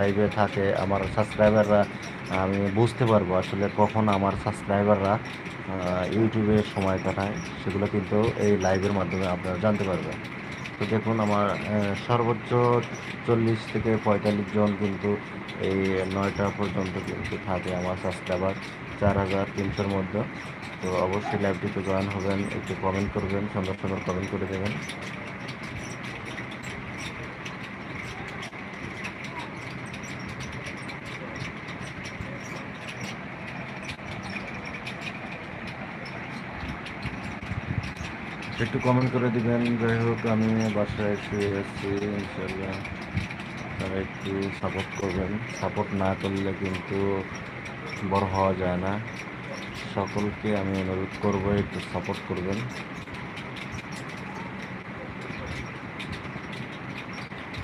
লাইভে থাকে, আমার সাবস্ক্রাইবাররা আমি বুঝতে পারব আসলে কখন আমার সাবস্ক্রাইবাররা ইউটিউবে সময় কাটায়। সেগুলো কিন্তু এই লাইভের মাধ্যমে আপনারা জানতে পারবেন। তো দেখুন আমার সর্বোচ্চ চল্লিশ থেকে পঁয়তাল্লিশ জন কিন্তু এই নয়টা পর্যন্ত কিন্তু থাকে আমার সাবস্ক্রাইবার চার হাজার তিনশোর মধ্যে। তো অবশ্যই লাইভটিতে জয়েন হবেন, একটু কমেন্ট করবেন সুন্দর সুন্দর কমেন্ট করে দেবেন। একটু কমেন্ট করে দিবেন। যাই হোক আমি বাসায় শুয়ে এসেছি ইনশাল্লাহ আপনারা একটু সাপোর্ট করবেন। সাপোর্ট না করলে কিন্তু বড় হওয়া যায় না। সকলকে আমি অনুরোধ করব একটু সাপোর্ট করবেন।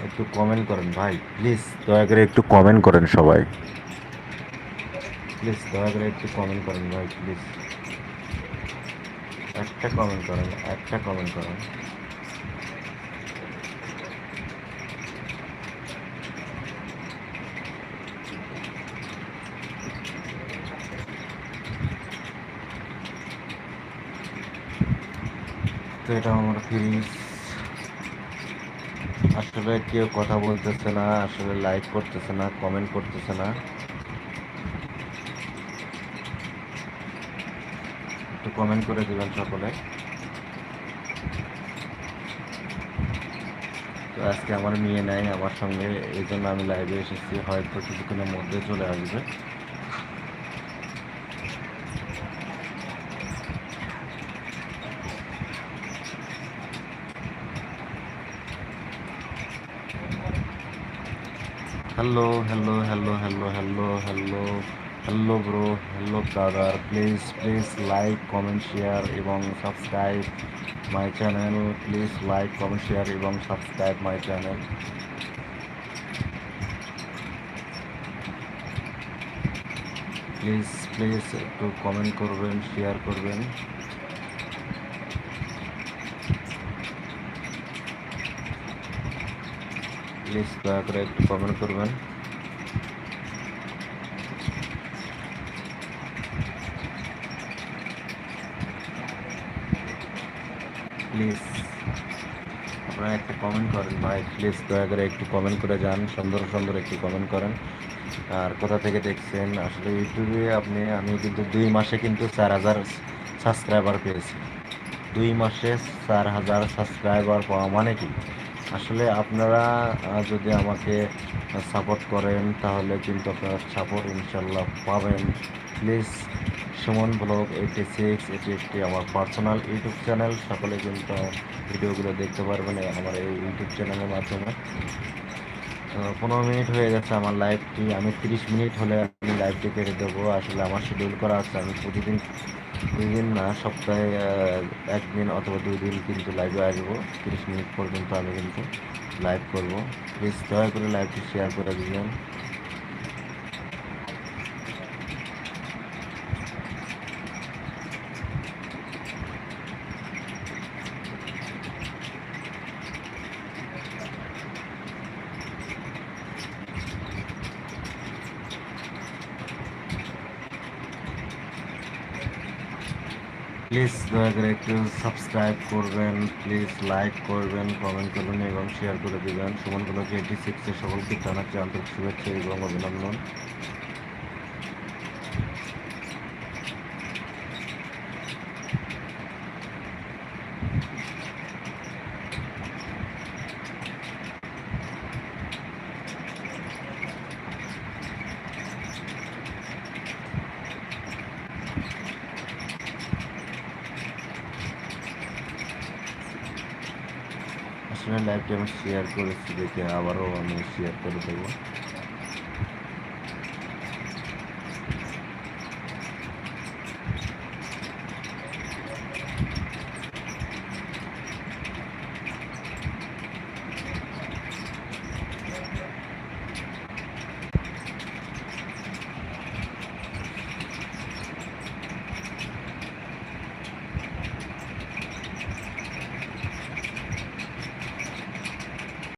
একটু কমেন্ট করেন ভাই প্লিজ দয়া করে একটু কমেন্ট করেন সবাই। প্লিজ দয়া করে একটু কমেন্ট করেন ভাই প্লিজ একটা কমেন্ট করেন, একটা কমেন্ট করেন। তো এটা আমার ফিলিংস আসলে কেউ কথা বলতেছে না, আসলে লাইক করতেছে না কমেন্ট করতেছে না একটু কমেন্ট করে দিবেন সকলে। তো আজকে আমার মেয়ে নাই, আমার সঙ্গে এই জন্য আমি লাইভে এসেছি, হয়তো কিছুক্ষণের মধ্যে চলে আসবে। Hello hello hello hello hello hello hello bro hello brother please please like comment share এবং subscribe my channel please like comment share এবং subscribe my channel please please একটু কমেন্ট করবেন শেয়ার করবেন। প্লিজ দয়া করে একটু কমেন্ট করবেন। Please আপনারা একটা কমেন্ট করেন, ভাই প্লিজ দয়া করে একটু কমেন্ট করে যান, সুন্দর সুন্দর একটু কমেন্ট করেন। আর কোথা থেকে দেখছেন? আসলে ইউটিউবে আপনি, আমি কিন্তু দুই মাসে কিন্তু চার হাজার সাবস্ক্রাইবার পেয়েছি। দুই মাসে চার হাজার সাবস্ক্রাইবার পাওয়া মানে কি? আসলে আপনারা যদি আমাকে সাপোর্ট করেন, তাহলে কিন্তু আপনারা সাপোর্ট ইনশাল্লাহ পাবেন। Please Suman blog eighty six এটি একটি আমার পার্সোনাল ইউটিউব চ্যানেল সকলে কিন্তু ভিডিওগুলো দেখতে পারবেন আমার এই ইউটিউব চ্যানেলের মাধ্যমে। পনেরো মিনিট হয়ে গেছে আমার লাইভটি আমি তিরিশ মিনিট হলে আমি লাইভটি কেটে দেবো। আসলে আমার শিডিউল করা আছে। আমি প্রতিদিন দুদিন না সপ্তাহে একদিন অথবা দুই দিন কিন্তু লাইভে আসব। তিরিশ মিনিট পর্যন্ত আমি কিন্তু লাইভ করব। প্লিজ দয়া করে লাইভটি শেয়ার করে দিবেন। প্লিজ দয়া করে একটু সাবস্ক্রাইব করবেন, প্লিজ লাইক করবেন কমেন্ট করবেন এবং শেয়ার করে দেবেন। সুমনগুলোকে এইটি সিক্সের সকলকে জানাচ্ছি আন্তরিক শুভেচ্ছা এবং অভিনন্দন। আসলে লাইফটি আমি শেয়ার করেছি দেখে আবারও আমি শেয়ার করে দেবো।